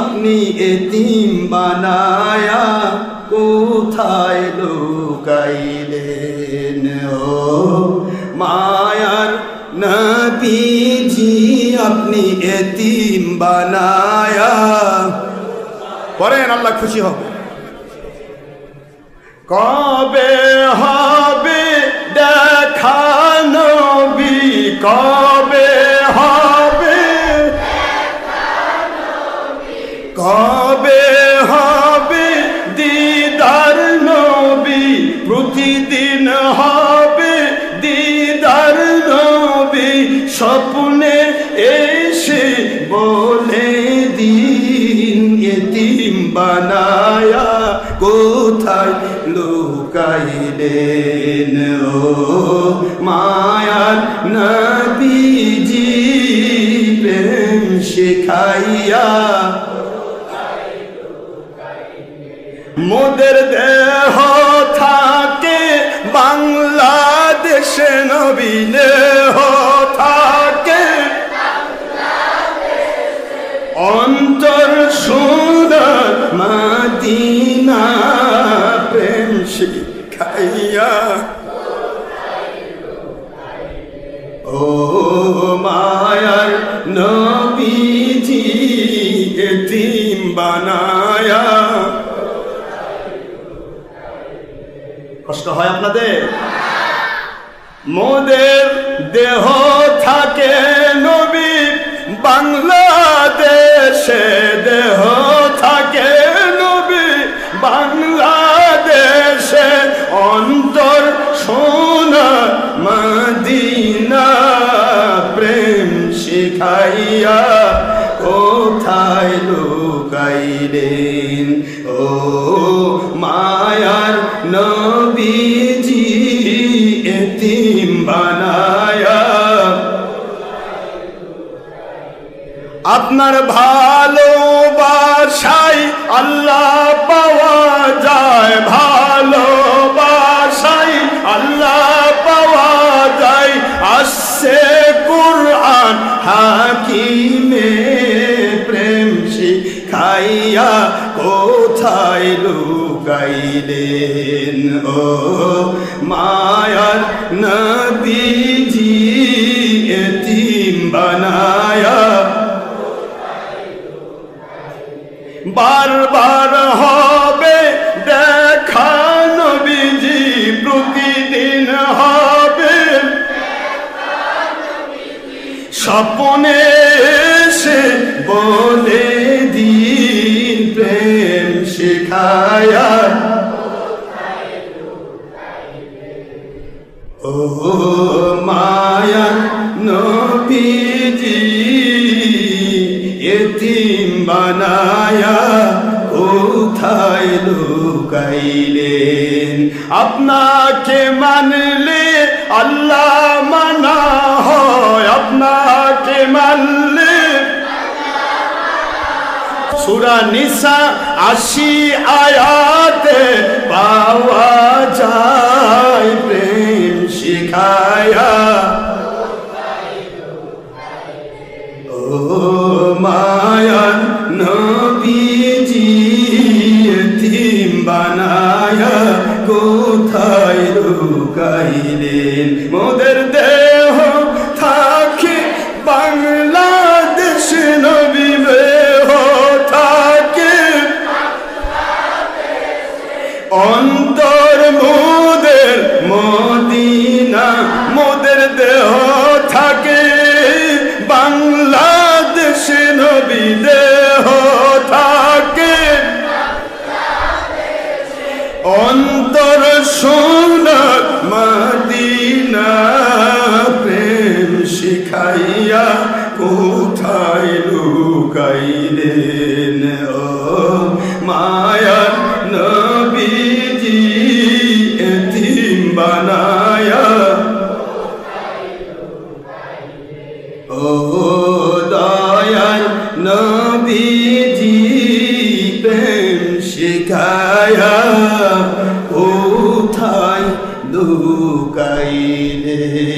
আপনি এতিম বানায়া কোথায় লুকাইলেন? মায়ার নবীজি, আপনি এতিম বানায়া করেন আল্লাহ খুশি হবে কবে হবে দেখা নবী, কবে প্রতিদিন হবে দিদার নবী, স্বপ্নে এসে বলে দিন, এতিম বানায়া কোথায় লুকাইলেন? ও মায়ার নবীজি, প্রেম শিখাইয়া মোদের দেহ বাংলাদেশে নবী দেহ থাকে। অন্তর সুন্দর মাদিনা প্রেম শিখাইয়া। ও মায়ার নবীজি এতিম বানায়া। কষ্ট হয় আপনাদের? মোদের দেহ এতিম আপনার ভালোবাসাই আল্লাহ পাওয়া যায় ভালোবাসাই আল্লাহ পাওয়া যায়। আসছে কোরআন হাকিমে প্রেম শিখাইয়া কোথায় লুকাইলেন? ও বারবার হবে দেখা নবীজি প্রতিদিন হবে। স্বপনে সে বলে দিন প্রেম শেখায়া। এতিম বানায়া কোথায় লুকাইলেন? আপনাকে মানলে আল্লাহ মানা হয়। আপনাকে মানলে সুরা নিসা আশি আয়াতে পাওয়া যায় প্রেম শিখায়া। ও লুকাইলেন মোদের দেহ থাকে বাংলাদেশ, নবী দেহ থাকে অন্তর মোদের মদিনা, মোদের দেহ থাকে বাংলাদেশ, নবী দেহ থাকে অন্তর সোনার মদিনা প্রেম শিখাইয়া কোথায় লুকাইলেন? ও মায়ার নবীজি, এতিম বানায়া ও দয়াল নবীজি, প্রেম শিখায়া ও Bye.